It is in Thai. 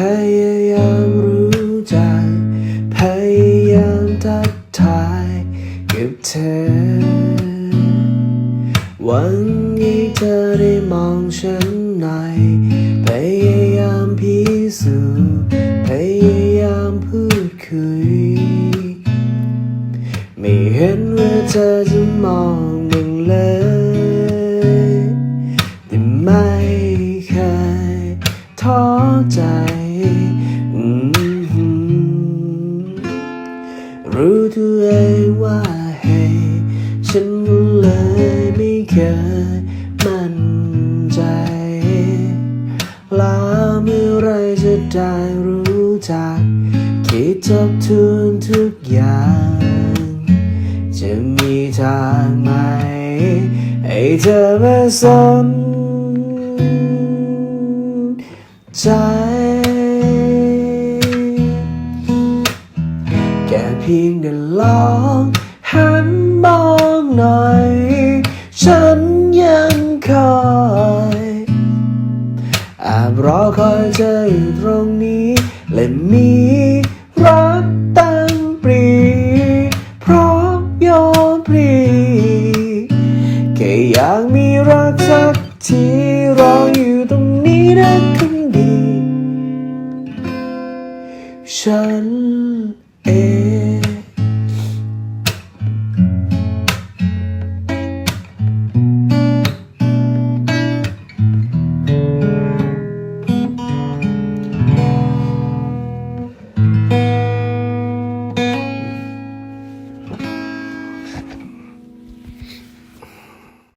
พยายามรู้ใจ พยายามทักทายกับเธอหวังให้เธอได้มองฉันหน่อยพยายามพิสูจน์พยายามพูดคุย ไม่เห็นว่าเธอจะมองมึงเลยแต่ไม่เคยท้อใจ รู้ตัวเองว่าให้ฉันเลยไม่เคยมั่นใจ แล้วเมื่อไรจะได้รู้จัก คิดทบทวนทุกอย่าง จะมีทางไหม ให้เธอมาสนใจ แค่เพียงได้ลองหันมองหน่อย ฉันยังคอยแอบรอคอยเธออยู่ตรงนี้ และมีรักตั้งปรีเพราะยอมพลีแค่อยากมีรักสักทีรออยู่ตรงนี้นะคนดี ฉันเอง